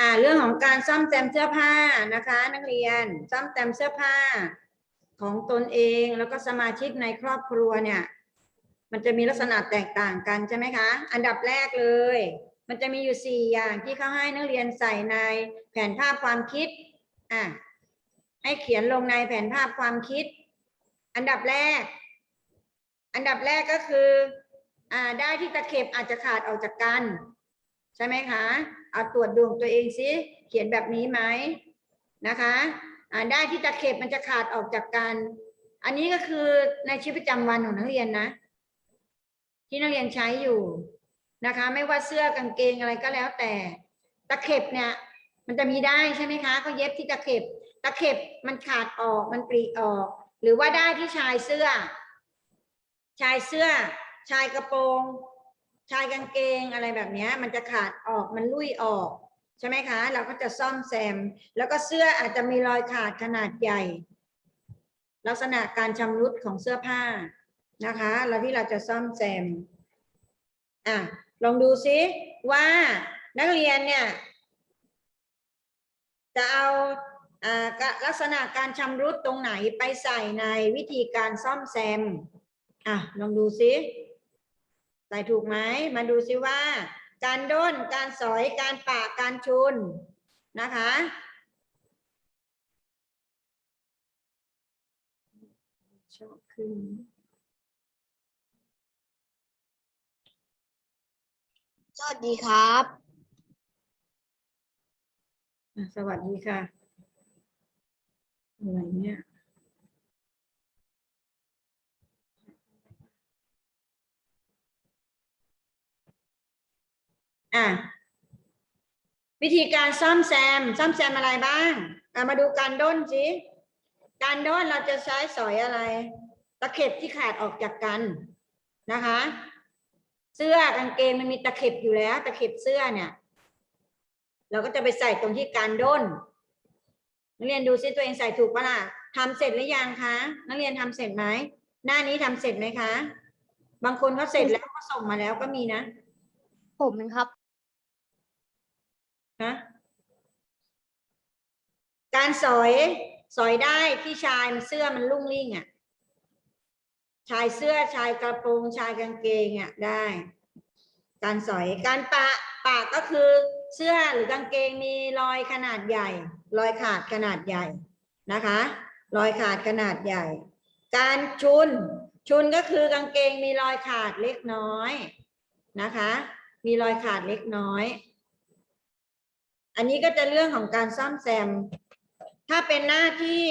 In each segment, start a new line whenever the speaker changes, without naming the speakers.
อ่าเรื่องของการซ่อมแซมเสื้อผ้านะคะ นักเรียนซ่อมแซมเสื้อผ้าของตนเองแล้วก็สมาชิกในครอบครัวเนี่ย มันจะมีลักษณะแตกต่างกันใช่ไหมคะ อันดับแรกเลย มันจะมีอยู่สี่อย่างที่เขาให้นักเรียนใส่ในแผนภาพความคิดอะให้เขียนลงในแผนภาพความคิด อันดับแรก อันดับแรกก็คืออ่าได้ที่ตะเข็บอาจจะขาดออกจากกัน ใช่ไหมคะ เอาตรวจดวงตัวเองซิเขียนแบบนี้ไหมนะคะอ่าได้ที่ตะเข็บมันจะขาดออกจากกัน อันนี้ก็คือในชีวิตประจำวันของนักเรียนนะ ที่นักเรียนใช้อยู่นะคะ ไม่ว่าเสื้อกางเกงอะไรก็แล้วแต่ ตะเข็บเนี่ย มันจะมีได้ใช่ไหมคะก็เย็บที่ตะเข็บ ตะเข็บมันขาดออกมันปลีออก หรือว่าได้ที่ชายเสื้อ ชายเสื้อ ชายกระโปรง ชายกางเกงอะไรแบบนี้มันจะขาดออกมันลุยออก ใช่ไหมคะ เราก็จะซ่อมแซม แล้วก็เสื้ออาจจะมีรอยขาดขนาดใหญ่ ลักษณะการชำรุดของเสื้อผ้านะคะแล้วที่เราจะซ่อมแซมอะลองดูซิว่านักเรียนเนี่ย จะเอาอ่าลักษณะการชำรุดตรงไหนไปใส่ในวิธีการซ่อมแซมอะลองดูซิ ใส่ถูกไหมมาดูซิว่า การด้น การสอย การปะการชุนนะคะ ชอบขึ้น
สวัสดีครับ
สวัสดีค่ะอะไรเนี่ย อะวิธีการซ่อมแซม ซ่อมแซมอะไรบ้างอะมาดูการด้นสิการด้นเราจะใช้สอยอะไร ตะเข็บที่ขาดออกจากกันนะคะ เสื้อกางเกงมันมีตะเข็บอยู่แล้ว ตะเข็บเสื้อเนี่ย เราก็จะไปใส่ตรงที่การด้นนักเรียนดูซิตัวเองใส่ถูกปะล่ะทำเสร็จหรือยังคะนักเรียนทำเสร็จไหมหน้านี้ทำเสร็จไหมคะ บางคนเขาเสร็จแล้วก็ส่งมาแล้วก็มีนะ
ผมครับ
ฮะการสอยสอยได้ที่ชายมันเสื้อมันลุ่งลิ่งอะ ชายเสื้อชายกระโปรงชายกางเกงอะได้ การสอยการปะปะก็คือเสื้อหรือกางเกงมีรอยขนาดใหญ่ รอยขาดขนาดใหญ่นะคะ รอยขาดขนาดใหญ่ การชุน ชุนก็คือกางเกงมีรอยขาดเล็กน้อยนะคะ มีรอยขาดเล็กน้อย อันนี้ก็จะเรื่องของการซ่อมแซม ถ้าเป็นหน้าที่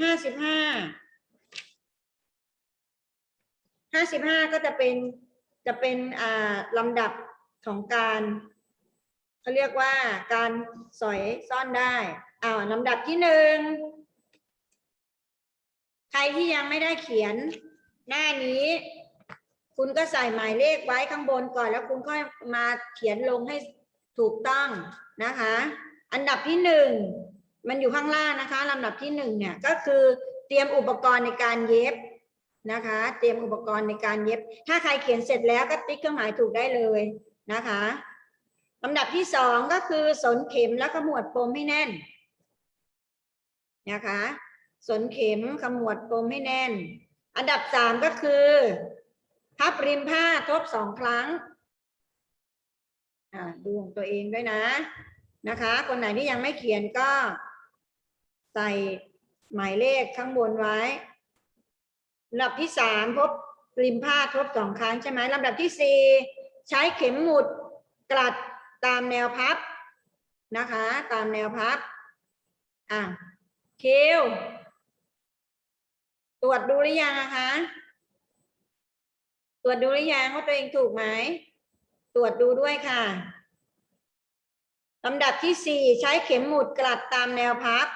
ห้าสิบห้าห้าสิบห้าก็จะเป็นจะเป็นอ่าลำดับของการเขาเรียกว่าการสอยซ่อนได้อ่าลำดับที่หนึ่งใครที่ยังไม่ได้เขียนหน้านี้ คุณก็ใส่หมายเลขไว้ข้างบนก่อนแล้วคุณค่อยมาเขียนลงให้ ถูกต้องนะคะ อันดับที่หนึ่งมันอยู่ข้างล่างนะคะลำดับที่หนึ่งเนี่ยก็คือเตรียมอุปกรณ์ในการเย็บนะคะ เตรียมอุปกรณ์ในการเย็บ ถ้าใครเขียนเสร็จแล้วก็ติ๊กเครื่องหมายถูกได้เลยนะคะลำดับที่สองก็คือสนเข็มแล้วก็หมวดปมให้แน่นนะคะสนเข็มขมวดปมให้แน่น อันดับสามก็คือ พับริมผ้าทบสองครั้ง ดูของตัวเองด้วยนะ นะคะ คนไหนที่ยังไม่เขียนก็ ใส่หมายเลขข้างบนไว้ลำดับที่สามพบริมผ้าทบสองครั้งใช่ไหมลำดับที่สี่ใช้เข็มหมุดกลัดตามแนวพับนะคะ ตามแนวพับอะคิวตรวจดูหรือยังอะคะ ตรวจดูหรือยังว่าตัวเองถูกไหม ตรวจดูด้วยค่ะลำดับที่สี่ใช้เข็มหมุดกลัดตามแนวพับ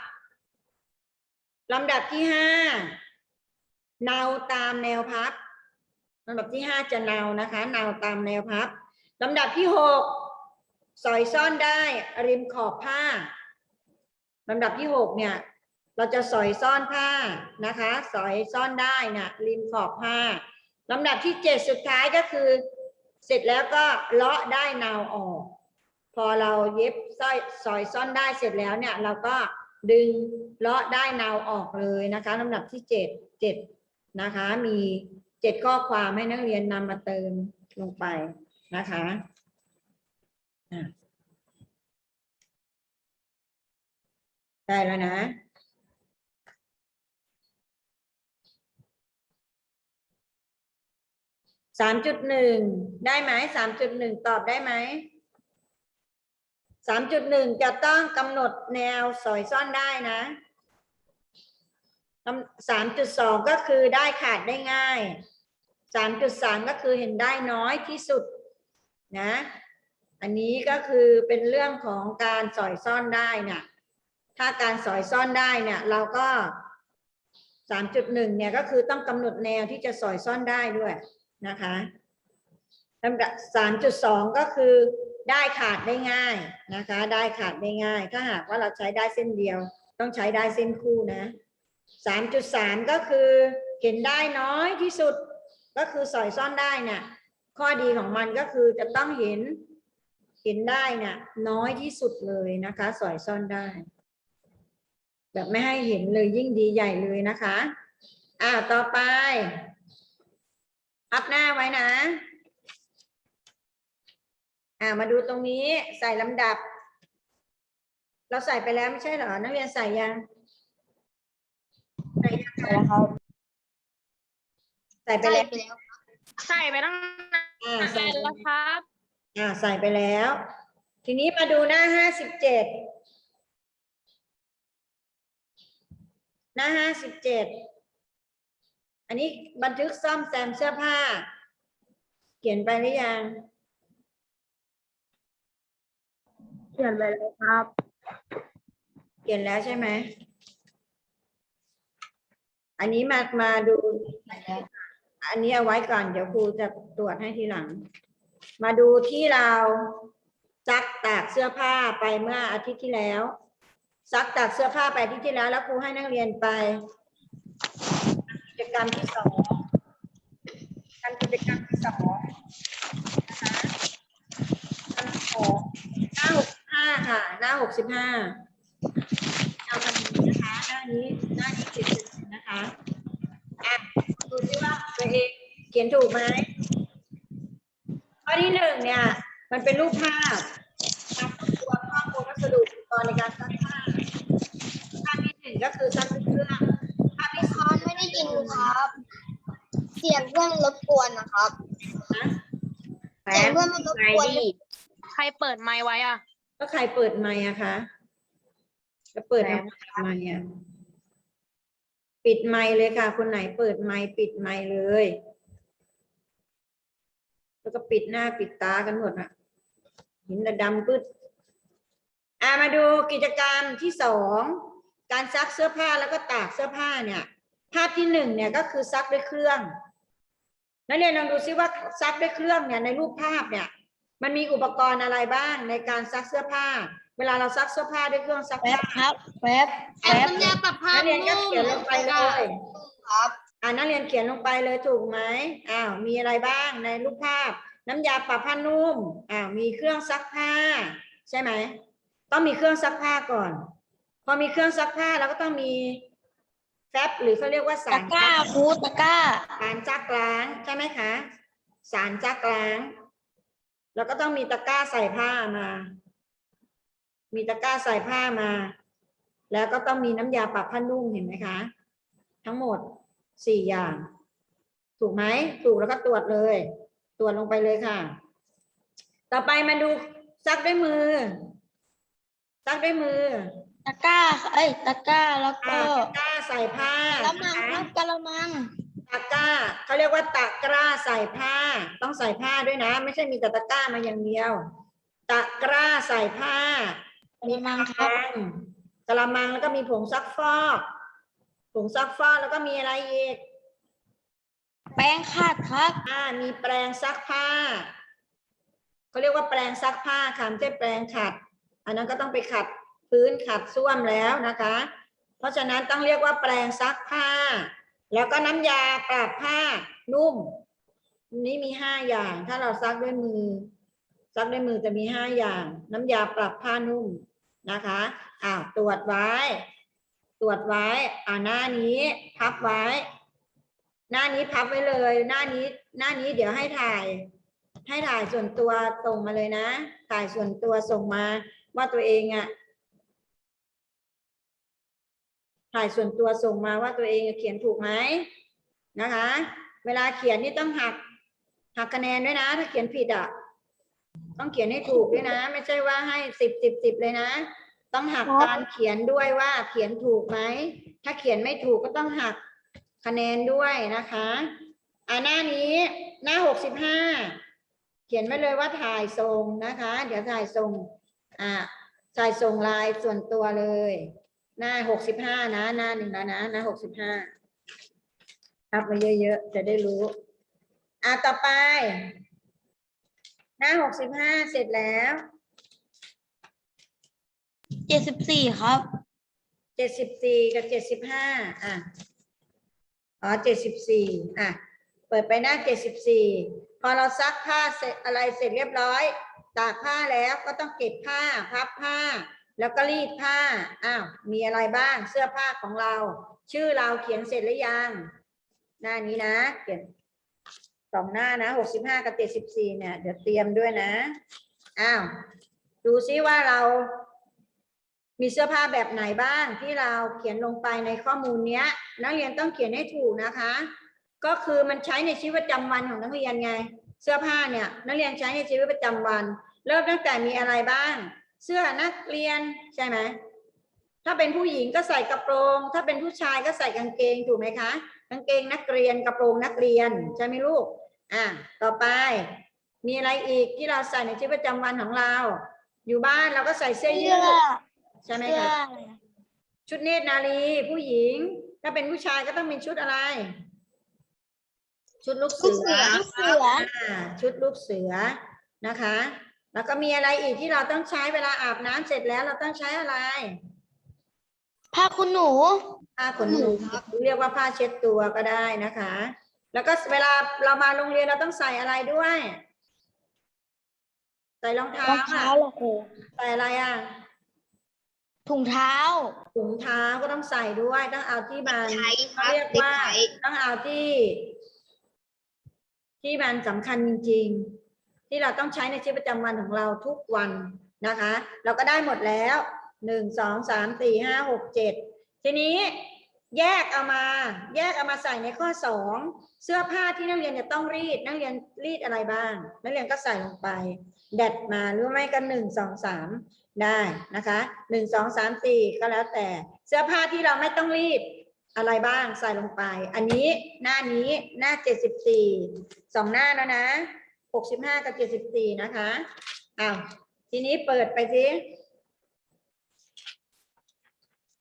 ลำดับที่ห้าเนาตามแนวพับลำดับที่ห้าจะเนานะคะเนาตามแนวพับลำดับที่หกสอยซ่อนได้ริมขอบผ้าลำดับที่หกเนี่ย เราจะสอยซ่อนผ้านะคะ สอยซ่อนได้นะริมขอบผ้าลำดับที่เจ็ดสุดท้ายก็คือ เสร็จแล้วก็เลาะได้นาวออก พอเราเย็บสร้อยสอยซ่อนได้เสร็จแล้วเนี่ย เราก็ดึงเลาะได้นาออกเลยนะคะลำดับที่เจ็ดเจ็ดนะคะ มีเจ็ดข้อความให้นักเรียนนำมาเติมลงไปนะคะได้แล้วนะ สามจุดหนึ่งได้ไหมสามจุดหนึ่งตอบได้ไหมสามจุดหนึ่งจะต้องกำหนดแนวสอยซ่อนได้นะสามจุดสองก็คือได้ขาดได้ง่ายสามจุดสามก็คือเห็นได้น้อยที่สุดนะ อันนี้ก็คือเป็นเรื่องของการสอยซ่อนได้เนี่ยถ้าการสอยซ่อนได้เนี่ยเราก็สามจุดหนึ่งเนี่ยก็คือต้องกำหนดแนวที่จะสอยซ่อนได้ด้วย นะคะลำดับสามจุดสองก็คือได้ขาดได้ง่ายนะคะ ได้ขาดได้ง่าย ถ้าหากว่าเราใช้ได้เส้นเดียว ต้องใช้ได้เส้นคู่นะสามจุดสามก็คือเห็นได้น้อยที่สุดก็คือสอยซ่อนได้เนี่ยข้อดีของมันก็คือจะต้องเห็นเห็นได้นี่ยน้อยที่สุดเลยนะคะ สอยซ่อนได้ แบบไม่ให้เห็นเลยยิ่งดีใหญ่เลยนะคะ อ่าต่อไป อัพหน้าไว้นะ อ่ามาดูตรงนี้ใส่ลำดับ เราใส่ไปแล้วไม่ใช่เหรอ นักเรียนใส่ยัง ใส่ยังคะ
แล้วครับ
ใส่ไป
ใช่
แล้ว
ไปแล้ว
ใส่ไปตั้งนาน
อ่าใส่
แล้วครับ
อ่าใส่ไปแล้ว ทีนี้มาดูหน้าห้าสิบเจ็ดหน้าห้าสิบเจ็ด อันนี้บันทึกซ่อมแซมเสื้อผ้า เขียนไปหรือยัง
เขียนไปเลยครับ
เขียนแล้วใช่ไหม อันนี้มา มาดู อันนี้เอาไว้ก่อน เดี๋ยวครูจะตรวจให้ทีหลัง มาดูที่เราซักตากเสื้อผ้าไปเมื่ออาทิตย์ที่แล้ว ซักตากเสื้อผ้าไปอาทิตย์ที่แล้ว แล้วครูให้นักเรียนไป กรรมที่สองทำกิจกรรมที่สองนะคะทำของหน้าหกสิบห้าค่ะ หน้าหกสิบห้าเอาทำนี้นะคะ หน้านี้ หน้านี้เขียนถูกนะคะอะดูซิว่าตัวเองเขียนถูกไหมข้อที่หนึ่งเนี่ย มันเป็นรูปภาพการรวบรวมข้อมูลวัสดุอุปกรณ์ในการซักผ้าภาพที่หนึ่งก็คือซักด้วยเครื่อง
ครับ เสียงเพื่อนรบกวนนะครับ
นะ
เสียงเพื่อนมันรบกวน
ใครเปิดไมค์ไว้อะ
ก็ใครเปิดไมค์อะคะจะเปิดทำไมทำไมอะปิดไมค์เลยค่ะ คนไหนเปิดไมค์ปิดไมค์เลย แล้วก็ปิดหน้าปิดตากันหมดอะเห็นแต่ดำปึ๊ดอ่ามาดูกิจกรรมที่สอง การซักเสื้อผ้าแล้วก็ตากเสื้อผ้าเนี่ย ภาพที่หนึ่งเนี่ยก็คือซักด้วยเครื่องนักเรียนลองดูซิว่าซักด้วยเครื่องเนี่ยในรูปภาพเนี่ย มันมีอุปกรณ์อะไรบ้างในการซักเสื้อผ้า เวลาเราซักเสื้อผ้าด้วยเครื่องซัก
แป๊
ผ้า
บครับแป๊บ
แอปน้ำยาปรับผ้า
นักเรียนก็
นุ่ม
เขียนลงไปเลย
ครับ
อ่านักเรียนเขียนลงไปเลยถูกไหมอ้าวมีอะไรบ้างในรูปภาพ น้ำยาปรับผ้านุ่มอ้าวมีเครื่องซักผ้า ใช่ไหมต้องมีเครื่องซักผ้าก่อน พอมีเครื่องซักผ้าเราก็ต้องมี แฟบหรือเขาเรียกว่าสา
ตะ
ร
กร้า
ซัก
ครูตะกร้า
สารจักล้างใช่ไหมคะ สารจักล้าง แล้วก็ต้องมีตะกร้าใส่ผ้ามา มีตะกร้าใส่ผ้ามา แล้วก็ต้องมีน้ำยาปรับผ้านุ่มเห็นไหมคะ ทั้งหมดสี่อย่าง ถูกไหมถูกแล้วก็ตรวจเลย ตรวจลงไปเลยค่ะ ต่อไปมาดูซักด้วยมือ ซักด้วยมือ
ตะกร้าเอ้ยตะกร้าแล้ว
อ่า
ก็
ตะกร้าใส่ผ้าก
ระมัง
นะ
ครั
คะ
บกระมัง
ตะกร้าเขาเรียกว่าตะกร้าใส่ผ้า ต้องใส่ผ้าด้วยนะ ไม่ใช่มีแต่ตะกร้ามาอย่างเดียว ตะกร้าใส่ผ้า
กระมังครับ
กะงกระมังแล้วก็มีผงซักฟอกผงซักฟอกแล้วก็มีอะไรอีก
แป้งขัดครับ
อ่ามีแปรงซักผ้าเขาเรียกว่าแปรงซักผ้าค่ะไม่ใช่แปรงขัด อันนั้นก็ต้องไปขัด พื้นขัดส้วมแล้วนะคะ เพราะฉะนั้นต้องเรียกว่าแปรงซักผ้า แล้วก็น้ำยาปรับผ้านุ่ม นี่มีห้าอย่าง ถ้าเราซักด้วยมือ ซักด้วยมือจะมีห้าอย่าง น้ำยาปรับผ้านุ่มนะคะอ้าตรวจไว้ ตรวจไว้อ่าหน้านี้พับไว้ หน้านี้พับไว้เลย หน้านี้ หน้านี้เดี๋ยวให้ถ่าย ให้ถ่ายส่วนตัวส่งมาเลยนะ ถ่ายส่วนตัวส่งมาว่าตัวเองอะ ถ่ายส่วนตัวส่งมาว่าตัวเองเขียนถูกไหมนะคะ เวลาเขียนนี่ต้องหักหักคะแนนด้วยนะ ถ้าเขียนผิดอะต้องเขียนให้ถูกด้วยนะ ไม่ใช่ว่าให้สิบสิบสิบเลยนะ ต้องหักการเขียนด้วยว่าเขียนถูกไหมถ้าเขียนไม่ถูกก็ต้องหักคะแนนด้วยนะคะอ่าหน้านี้หน้าหกสิบห้าเขียนไว้เลยว่าถ่ายส่งนะคะ เดี๋ยวถ่ายส่งอ่าถ่ายส่งลน์ส่วนตัวเลย หน้าหกสิบห้านะ หน้าหนึ่งแล้วนะ หน้าหกสิบห้ารับมาเยอะๆ จะได้รู้ อ่าต่อไป หน้าหกสิบห้าเสร็จแล้ว
เจ็ดสิบสี่ครับ
เจ็ดสิบสี่กับเจ็ดสิบห้าอะอ๋อเจ็ดสิบสี่อะ เปิดไปหน้าเจ็ดสิบสี่พอเราซักผ้าเสร็จอะไรเสร็จเรียบร้อย ตากผ้าแล้วก็ต้องเก็บผ้าพับผ้า แล้วก็รีดผ้า อ้าว มีอะไรบ้าง เสื้อผ้าของเรา ชื่อเราเขียนเสร็จหรือยัง หน้านี้นะ เขียนสองหน้านะหกสิบห้ากับเจ็ดสิบสี่เนี่ย เดี๋ยวเตรียมด้วยนะ อ้าว ดูซิว่าเรา มีเสื้อผ้าแบบไหนบ้าง ที่เราเขียนลงไปในข้อมูลเนี้ย นักเรียนต้องเขียนให้ถูกนะคะ ก็คือมันใช้ในชีวิตประจำวันของนักเรียนไง เสื้อผ้าเนี่ย นักเรียนใช้ในชีวิตประจำวัน เริ่มตั้งแต่มีอะไรบ้าง เสื้อนักเรียนใช่ไหมถ้าเป็นผู้หญิงก็ใส่กระโปรง ถ้าเป็นผู้ชายก็ใส่กางเกงถูกไหมคะกางเกงนักเรียนกระโปรงนักเรียนใช่ไหมลูกอะต่อไป มีอะไรอีกที่เราใส่ในชีวิตประจำวันของเรา อยู่บ้านเราก็ใส่เสื้อยืดใช่ไหม
เสื้อ
คะชุดเนตรนารีผู้หญิง ถ้าเป็นผู้ชายก็ต้องเป็นชุดอะไร ชุดลูกเสือ
ลูกเสือ
อ่าชุดลูกเสือนะคะ แล้วก็มีอะไรอีกที่เราต้องใช้เวลาอาบน้ำเสร็จแล้วเราต้องใช้อะไร
ผ้าคุณหนู
ผ้าขนหนูเรียกว่าผ้าเช็ดตัวก็ได้นะคะ แล้วก็เวลาเรามาโรงเรียนเราต้องใส่อะไรด้วย ใส่รองเท้าร
องเท้า
อะ
เหรอครู
ใส่อะไรอะ
ถุงเท้า
ถุงเท้าก็ต้องใส่ด้วยต้องเอาที่มัน
ไทยครับ
เรียกว่า
เด็กไทย
ต้องเอาที่ ที่มันสำคัญจริงๆ ที่เราต้องใช้ในชีวิตประจำวันของเราทุกวันนะคะ เราก็ได้หมดแล้วหนึ่งสองสามสี่ห้าหกเจ็ดทีนี้แยกเอามาแยกเอามาใส่ในข้อสองเสื้อผ้าที่นักเรียนจะต้องรีดนักเรียนรีดอะไรบ้าง นักเรียนก็ใส่ลงไปแดดมาหรือไม่ก็หนึ่งสองสามได้นะคะหนึ่งสองสามสี่ก็แล้วแต่เสื้อผ้าที่เราไม่ต้องรีดอะไรบ้างใส่ลงไป อันนี้หน้านี้หน้าเจ็ดสิบสี่สองหน้าแล้วนะ กสิบห้ากับเจ็ดสิบสี่นะคะอ้าวทีนี้เปิดไปสิ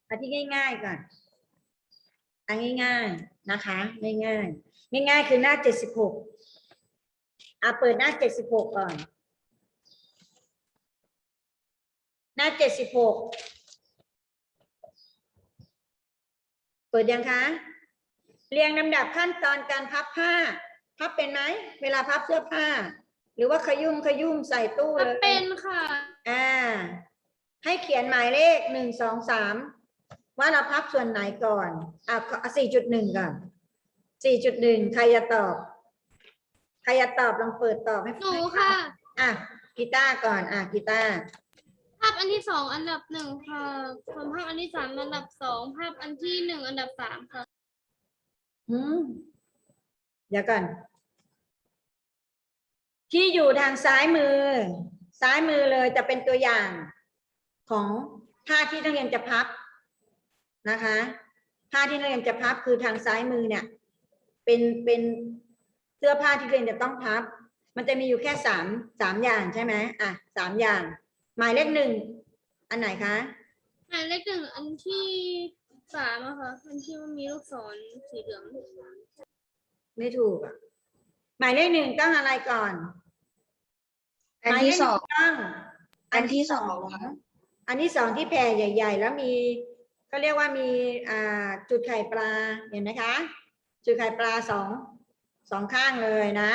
อันที่ง่ายๆก่อนอันง่าย ๆนะคะ ง่ายๆง่าย ๆ คือหน้าเจ็ดสิบหกอะเปิดหน้าเจ็ดสิบหกก่อน หน้าเจ็ดสิบหกเปิดยังคะ เรียงลำดับขั้นตอนการพับผ้า พับเป็นไหมเวลาพับเสื้อผ้า หรือว่าขยุ่มขยุ่มใส่ตู้เลย
เป็นค่ะ
อ่า ให้เขียนหมายเลขหนึ่งสองสามว่าเราพับส่วนไหนก่อนอะสี่จุดหนึ่งก่อนสี่จุดหนึ่งใครจะตอบ ใครจะตอบลองเปิดตอบให้
หนูค่ะ
อะกีตาร์ก่อน อะกีตาร์
ภาพอันที่สองอันดับหนึ่งค่ะส่วนภาพอันที่สามอันดับสองภาพอันที่หนึ่งอันดับสามค่ะ
อืม เดี๋ยวก่อน ที่อยู่ทางซ้ายมือ ซ้ายมือเลยจะเป็นตัวอย่างของผ้าที่นักเรียนจะพับนะคะผ้าที่นักเรียนจะพับคือทางซ้ายมือเนี่ย เป็นเป็นเสื้อผ้าที่นักเรียนจะต้องพับ มันจะมีอยู่แค่สามสามอย่างใช่ไหมอะสามอย่าง หมายเลขหนึ่งอันไหนคะ
หมายเลขหนึ่งอันที่สามอะค่ะอันที่มันมีลูกศรสีเหลือง
ไม่ถูกอะหมายเลขหนึ่งต้องอะไรก่อน
อันที่สอง
หมายเลขหนึ่ต้อง
อันที่สอง
อันที่สองที่แผ่ใหญ่ ๆ แล้วมีก็เรียกว่ามีอ่าจุดไข่ปลาเห็นไหมคะ จุดไข่ปลาสองสองข้างเลยนะ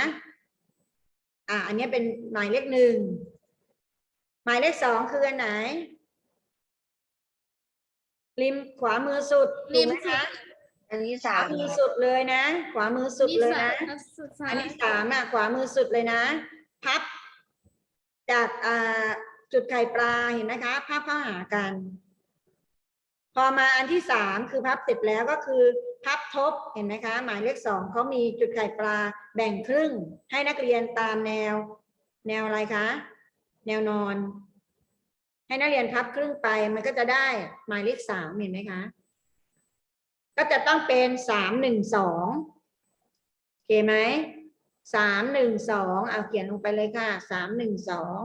อ่า อันนี้เป็นหมายเลขหนึ่งหมายเลขสองคืออันไหนริมขวามือสุดถูกไหมคะ
อันที่
ข
สาวา
มมือสุดเลยนะ ขวามือสุดเลยนะ
อันสุดท้า
อั
ย
นที่สามอะขวามือสุดเลยนะ พับ จากอ่าจุดไข่ปลาเห็นไหมคะพับเข้าหากัน พอมาอันที่สามคือพับเสร็จแล้วก็คือ พับทบเห็นไหมคะ หมายเลขสองเขามีจุดไข่ปลาแบ่งครึ่ง ให้นักเรียนตามแนว แนวอะไรคะ แนวนอน ให้นักเรียนพับครึ่งไปมันก็จะได้หมายเลขสามเห็นไหมคะ ก็จะต้องเป็นสามหนึ่งสองโอเคไหมสามหนึ่งสองเอาเขียนลงไปเลยค่ะสามหนึ่งสอง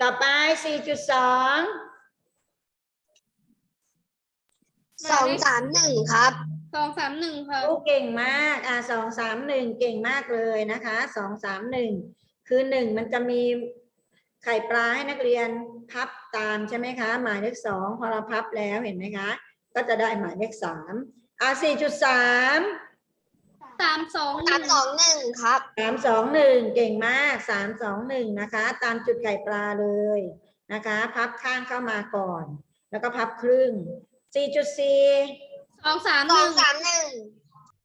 ต่อไปสี่จุดสอง
สองสามหนึ่งครับ
สองสามหนึ่งค่ะ
โอ้เก่งมากอ่าสองสามหนึ่งเก่งมากเลยนะคะสองสามหนึ่งคือหนึ่งมันจะมีไข่ปลาให้นักเรียนพับตามใช่ไหมคะ หมายเลขสองพอเราพับแล้วเห็นไหมคะ ก็จะได้หมายเลขสาม อ่าสี่จุดสาม
สามสองห
สา
นึ่
ม
ง
สองหนึ่งครับ
สามสองหนึ่งเก่งมากสามสองหนึ่งนะคะ ตามจุดไข่ปลาเลยนะคะ พับข้างเข้ามาก่อน แล้วก็พับครึ่งสี่จุดสี่
สองสาม
ส
ห
อง
นึ่ง
สามหนึ่ง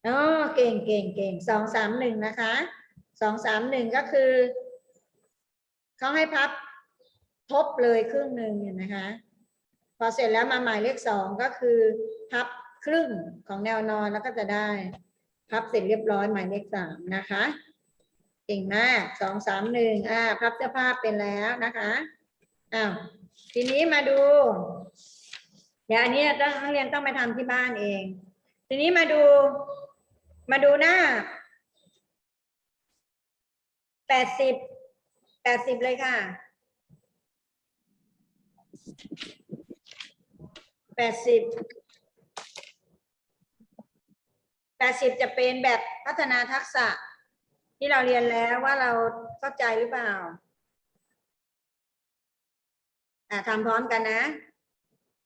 อ๋อเก่งเก่งเก่งสองสามหนึ่งนะคะสองสามหนึ่งก็คือเขาให้พับทบเลยครึ่งหนึ่งเห็นไหมคะ พอเสร็จแล้วมาหมายเลขสองก็คือ พับ ครึ่งของแนวนอนแล้วก็จะได้พับเสร็จเรียบร้อยหมายเลขสามนะคะเก่งมากสองสามหนึ่งอ่าพับเสื้อผ้าเป็นแล้วนะคะอ้าวทีนี้มาดู เดี๋ยวอันนี้ต้องนักเรียนต้องไปทำที่บ้านเอง ทีนี้มาดู มาดูหน้าแปดสิบแปดสิบเลยค่ะแปดสิบ แปดสิบจะเป็นแบบพัฒนาทักษะ ที่เราเรียนแล้วว่าเราเข้าใจหรือเปล่าอ่าทำพร้อมกันนะ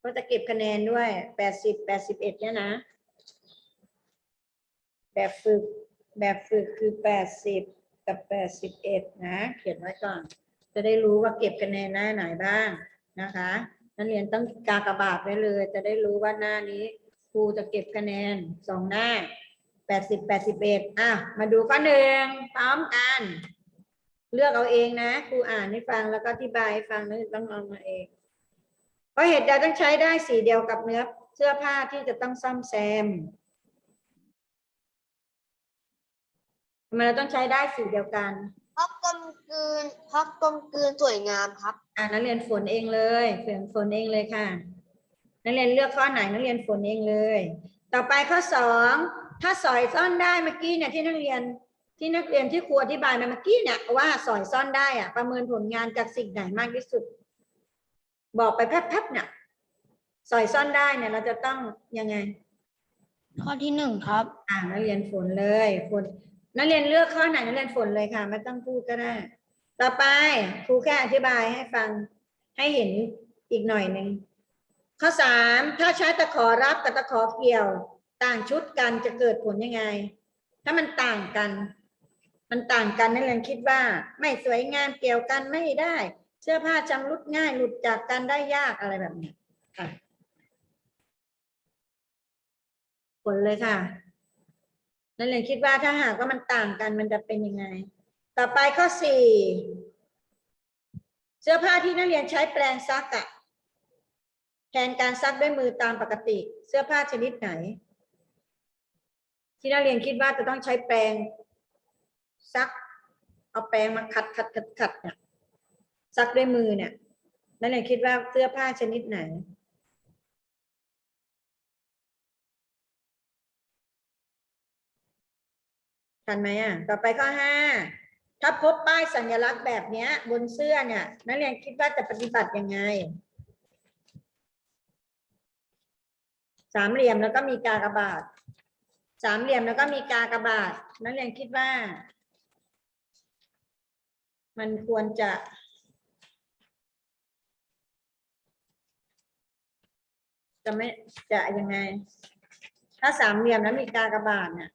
ก็จะเก็บคะแนนด้วยแปดสิบแปดสิบเนี่ยนะ แบบฝึกแบบฝึกคือแปดสิบกับแปดสิบเอ็ดนะ เขียนไว้ก่อน จะได้รู้ว่าเก็บคะแนนหน้าไหนบ้างนะคะนักเรียนต้องกากบาทไว้เลย จะได้รู้ว่าหน้านี้ครูจะเก็บคะแนนสองหน้า แปดสิบแปดสิบเอ็ดอะ มาดูข้อหนึ่งพร้อมกัน เลือกเอาเองนะครูอ่านให้ฟังแล้วก็อธิบายให้ฟังนะต้องเอามาเอง เพราะเหตุใดต้องใช้ได้สีเดียวกับเนื้อเสื้อผ้าที่จะต้องซ่อมแซมทำไมเราต้องใช้ได้สีเดียวกัน
เพราะกลมกลืนเพราะกลมกลืนสวยงามครับ
อ่านักเรียนฝนเองเลยฝนฝนเองเลยค่ะ นักเรียนเลือกข้อไหนนักเรียนฝนเองเลย ต่อไปข้อสอง ถ้าสอยซ่อนได้เมื่อกี้เนี่ยที่นักเรียนที่นักเรียนที่ครูอธิบายมาเมื่อกี้เนี่ยว่าสอยซ่อนได้อะประเมินผลงานจากสิ่งไหนมากที่สุด บอกไปแป๊บๆเนี่ยสอยซ่อนได้เนี่ยเราจะต้องยังไง
ข้อที่หนึ่งครับ
อ่านักเรียนฝนเลยฝนนักเรียนเลือกข้อไหนนักเรียนฝนเลยค่ะ ไม่ต้องพูดก็ได้ ต่อไปครูแค่อธิบายให้ฟังให้เห็นอีกหน่อยหนึ่งข้อสามถ้าใช้ตะขอรับกับตะขอเกี่ยว ต่างชุดกันจะเกิดผลยังไง ถ้ามันต่างกัน มันต่างกันนักเรียคิดว่า ไม่สวยงามเกี่ยวกันไม่ได้ เสื้อผ้าชำรุดง่ายหลุดจากกันได้ยากอะไรแบบนี้ค่ะผลเลยค่ะนักเรียคิดว่าถ้าหากว่ามันต่างกันมันจะเป็นยังไง ต่อไปข้อสี่เสื้อผ้าที่นักเรียนใช้แปรงซักอะแทนการซักด้วยมือตามปกติ เสื้อผ้าชนิดไหน ที่นักเรียนคิดว่าจะต้องใช้แปรงซัก เอาแปรงมาขัดขัดขัดขัดเนี่ยซักด้วยมือเนี่ยนักเรียนคิดว่าเสื้อผ้าชนิดไหนทันไหมอะ ต่อไปข้อห้า ถ้าพบป้ายสัญลักษณ์แบบเนี้ยบนเสื้อเนี่ย นักเรียนคิดว่าจะปฏิบัติยังไง สามเหลี่ยมแล้วก็มีกากบาท สามเหลี่ยมแล้วก็มีกากบาท นักเรียนคิดว่า มันควรจะจะไม่จะยังไง ถ้าสามเหลี่ยมแล้วมีกากบาทเนี่ย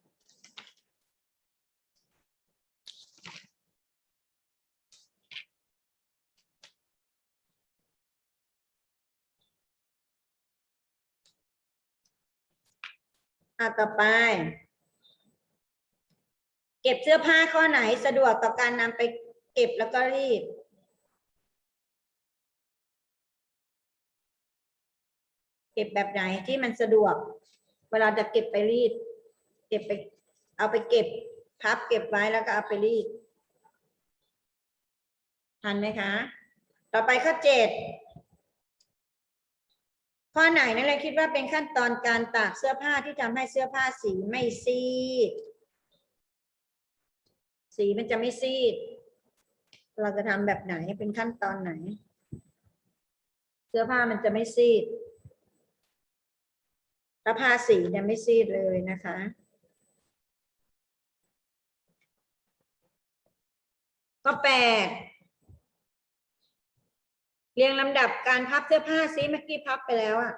อะต่อไป เก็บเสื้อผ้าข้อไหนสะดวกต่อการนำไปเก็บแล้วก็รีดเก็บแบบไหนที่มันสะดวก เวลาจะเก็บไปรีด เก็บไป เอาไปเก็บ พับเก็บไว้แล้วก็เอาไปรีดทันไหมคะ ต่อไปข้อเจ็ด ข้อไหนนั่นเลยคิดว่าเป็นขั้นตอนการตากเสื้อผ้าที่ทำให้เสื้อผ้าสีไม่ซีด สีมันจะไม่ซีด เราจะทำแบบไหนเป็นขั้นตอนไหน เสื้อผ้ามันจะไม่ซีดถ้าผ้าสีเนี่ยไม่ซีดเลยนะคะข้อแปด เรียงลำดับการพับเสื้อผ้าซิเมื่อกี้พับไปแล้วอะ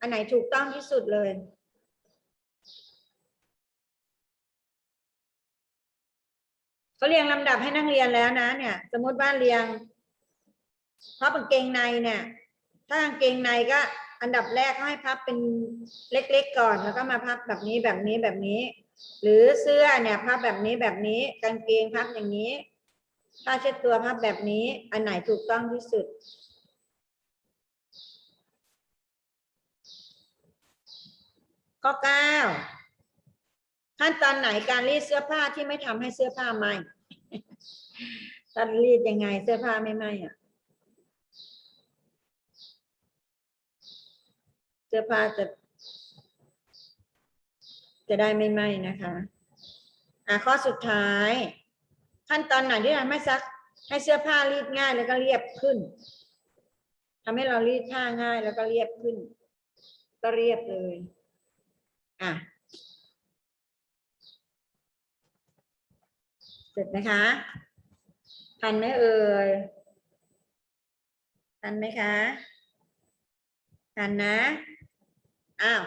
อันไหนถูกต้องที่สุดเลย เขาเรียงลำดับให้นักเรียนแล้วนะ เนี่ย สมมติว่าเรียงพับกางเกงในเนี่ย ถ้ากางเกงในก็อันดับแรกเขาให้พับเป็นเล็กๆก่อนแล้วก็มาพับแบบนี้แบบนี้แบบนี้ หรือเสื้อเนี่ยพับแบบนี้แบบนี้ กางเกงพับอย่างนี้ ผ้าเช็ดตัวพับแบบนี้ อันไหนถูกต้องที่สุด ข้อเก้าขั้นตอนไหนการรีดเสื้อผ้าที่ไม่ทำให้เสื้อผ้าไหมถ้ารีดยังไงเสื้อผ้าไม่ไหมอะ เสื้อผ้าจะ จะได้ไม่ไหมนะคะ อะข้อสุดท้าย ขั้นตอนไหนที่ทำให้ซัก ให้เสื้อผ้ารีดง่ายแล้วก็เรียบขึ้นทำให้เรารีดผ้าง่ายแล้วก็เรียบขึ้น ก็เรียบเลย อะ เสร็จไหมคะ ทันไหมเอ่ย ทันไหมคะ ทันนะ อ้าว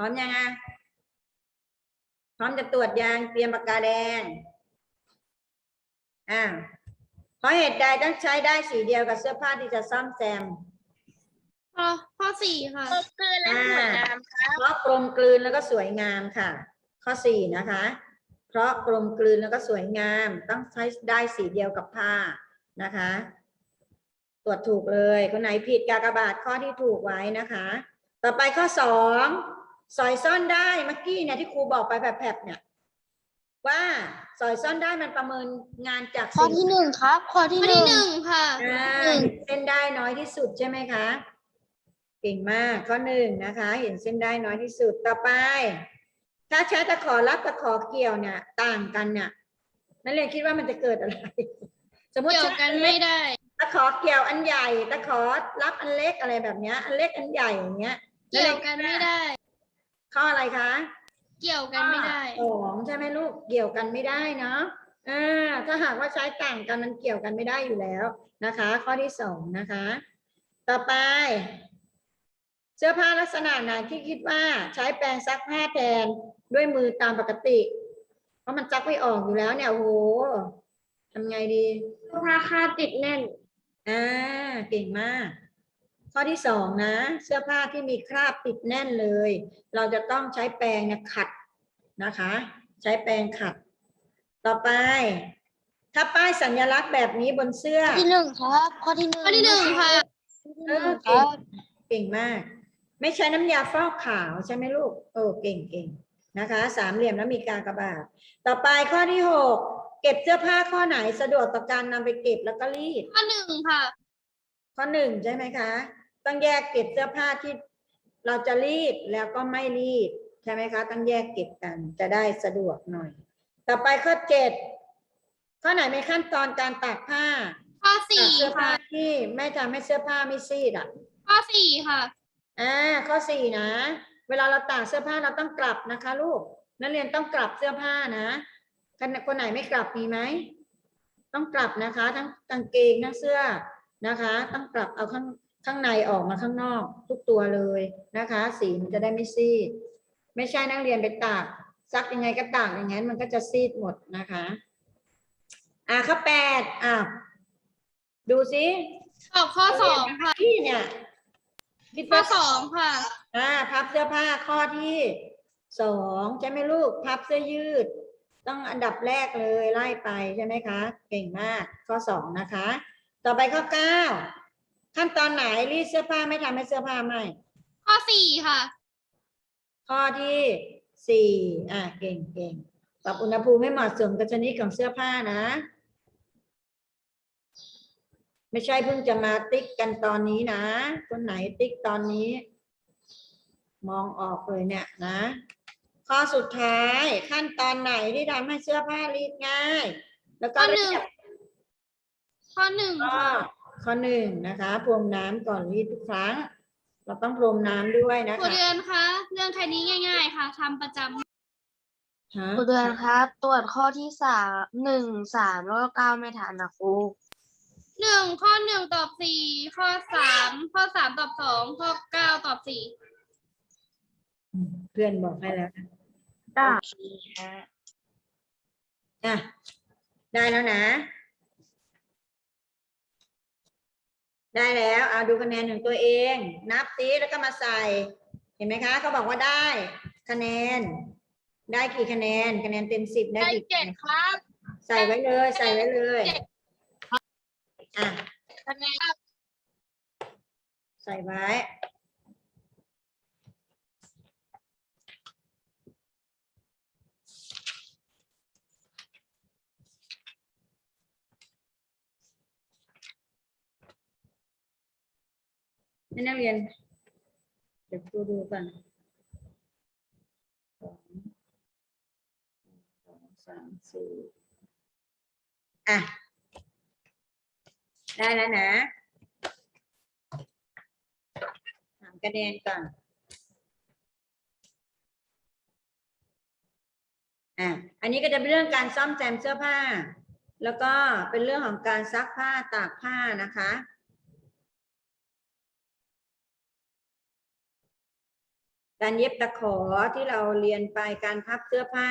ร้อมยังอะพร้อมจะตรวจยางเตรียมปากกาแดงอ่าเพราะเหตุใดต้องใช้ได้สีเดียวกับเสื้อผ้าที่จะซ่อมแซม
ข้อข้อสี่ค่ะ
ก็เกินและสวยงามครับ
เพราะกลมกลืนแล้วก็สวยงามค่ะ ข้อสี่นะคะ เพราะกลมกลืนแล้วก็สวยงาม ต้องใช้ได้สีเดียวกับผ้านะคะ ตรวจถูกเลยคนไหนผิดกากบาทข้อที่ถูกไว้นะคะ ต่อไปข้อสอง สอยซ่อนได้เมื่อกี้เนี่ยที่ครูบอกไปแผลบๆเนี่ย ว่าสอยซ่อนได้มันประเมินงานจาก
ข้อ
สิ่ง
ที่หนึ่งครับข้อที่
ข้อ
หนึ่
ที่
ง
หนึ่งค่ะ
อ่า
หนึ่ง
เห็นเส้นได้น้อยที่สุดใช่ไหมคะเก่งมากข้อหนึ่งนะคะ เห็นเส้นได้น้อยที่สุดต่อไป ถ้าใช้ตะขอรับตะขอเกี่ยวเนี่ย ต่างกันเนี่ยนักเรียนคิดว่ามันจะเกิดอะไร สมมติ
เกี่ยว
ใช้
กันไม่ได้
ตะขอเกี่ยวอันใหญ่ตะขอรับอันเล็กอะไรแบบเนี้ย อันเล็กอันใหญ่อย่างเงี้ย
เกี่ยวกันไม่ได้
ข้ออะไรคะ
เกี่ยวกันไม่ได้
สองใช่ไหมลูกเกี่ยวกันไม่ได้เนาะอ่าถ้าหากว่าใช้ต่างกันมันเกี่ยวกันไม่ได้อยู่แล้วนะคะ ข้อที่สองนะคะ ต่อไป เสื้อผ้าลักษณะไหนที่คิดว่าใช้แปรงซักผ้าแทนด้วยมือตามปกติ เพราะมันซักไม่ออกอยู่แล้วเนี่ยโอ้โหทำไงดี
ผ้าคาดติดแน่น
อ่าเก่งมาก ข้อที่สองนะ เสื้อผ้าที่มีคราบติดแน่นเลย เราจะต้องใช้แปรงเนี่ยขัดนะคะ ใช้แปรงขัด ต่อไป ถ้าป้ายสัญลักษณ์แบบนี้บนเสื้อ
ข้อที่หนึ่งครับข้อที่หนึ่ง
ข้อที่หนึ่งค่ะ
เออ
ค
เก่
รั
ง
บ
เก่งมาก ไม่ใช้น้ำยาฟอกขาวใช่ไหมลูกโอ้เก่งเก่งนะคะ สามเหลี่ยมแล้วมีการกระบาดต่อไปข้อที่หกเก็บเสื้อผ้าข้อไหนสะดวกต่อการนำไปเก็บแล้วก็รีด
ข้อหนึ่งค่ะ
ข้อหนึ่งใช่ไหมคะ ต้องแยกเก็บเสื้อผ้าที่เราจะรีดแล้วก็ไม่รีดใช่ไหมคะ ต้องแยกเก็บกันจะได้สะดวกหน่อย ต่อไปข้อเจ็ดข้อไหนเป็นขั้นตอนการตากผ้า
ข้อ
ตา
สี่
กเสื้อผ้า
ค่ะ
ที่ไม่ทำให้เสื้อผ้าไม่ซีดอะ
ข้อสี่ค่ะ
อ่าข้อสี่นะ เวลาเราตากเสื้อผ้าเราต้องกลับนะคะลูกนักเรียนต้องกลับเสื้อผ้านะคนคนไหนไม่กลับมีไหมต้องกลับนะคะ ทั้งกางเกงทั้งเสื้อนะคะ ต้องกลับเอาข้าง ข้างในออกมาข้างนอกทุกตัวเลยนะคะ สีมันจะได้ไม่ซีด ไม่ใช่นักเรียนไปตากซักยังไงก็ตากอย่างนั้นมันก็จะซีดหมดนะคะ อ่าข้อแปดอ่าดูสิ
ตอบข้อสองค่ะ
ที่เนี่ยคิด
ข้อ
ว่า
สองค่ะ
อ่าพับเสื้อผ้าข้อที่สองใช่ไหมลูกพับเสื้อยืด ต้องอันดับแรกเลยไล่ไปใช่ไหมคะ เก่งมากข้อสองนะคะ ต่อไปข้อเก้า ขั้นตอนไหนรีดเสื้อผ้าไม่ทำให้เสื้อผ้าไหม
ข้อสี่ค่ะ
ข้อที่สี่อะเก่งเก่งปรับอุณหภูมิให้เหมาะสมกับชนิดของเสื้อผ้านะ ไม่ใช่เพิ่งจะมาติ๊กกันตอนนี้นะ คนไหนติ๊กตอนนี้ มองออกเลยเนี่ยนะ ข้อสุดท้ายขั้นตอนไหนที่ทำให้เสื้อผ้ารีดง่าย แล้วก็
ข้อหนึ่ง
เรียบ
ข้อหนึ่ง
ก็
ค่ะ
ข้อหนึ่งนะคะพรมน้ำก่อนรีดทุกครั้ง เราต้องพรมน้ำด้วยนะ
ครู
คะ
เดือนคะเรื่องแค่นี้ง่าย ๆ ค่ะทำประจำ
ฮะ
ครูเดือนครับ ตรวจข้อที่สามหนึ่งสามแล้วก็เก้าไม่ทันนะครู
หนึ่งข้อหนึ่งตอบสี่ข้อสามข้อสามตอบสองข้อเก้าตอบสี่
อืมเพื่อนบอกให้แล้วนะ
ได้
อะได้แล้วนะ ได้แล้วเอาดูคะแนนของตัวเอง นับซิแล้วก็มาใส่ เห็นไหมคะเขาบอกว่าได้คะแนน ได้กี่คะแนน คะแนนเต็มสิบได้
ได้
กี่
เจ็ดครับ
ใส่ไว้เลย ใส่ไว้เลยอะ
คะแนน
ใส่ไว้ ให้นักเรียน เดี๋ยวครูดูก่อนสองสองสามสี่อะ ได้แล้วนะ ถามคะแนนก่อน อะ อันนี้ก็จะเป็นเรื่องการซ่อมแซมเสื้อผ้า แล้วก็เป็นเรื่องของการซักผ้าตากผ้านะคะ การเย็บตะขอที่เราเรียนไปการพับเสื้อผ้า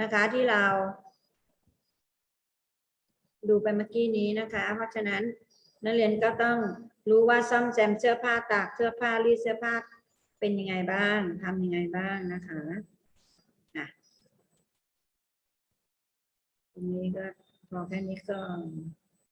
นะคะที่เรา ดูไปเมื่อกี้นี้นะคะ เพราะฉะนั้นนักเรียนก็ต้องรู้ว่าซ่อมแซมเสื้อผ้าตากเสื้อผ้ารีดเสื้อผ้าเป็นยังไงบ้างทำยังไงบ้างนะคะอะตรงนี้ก็พอแค่นี้ก่อน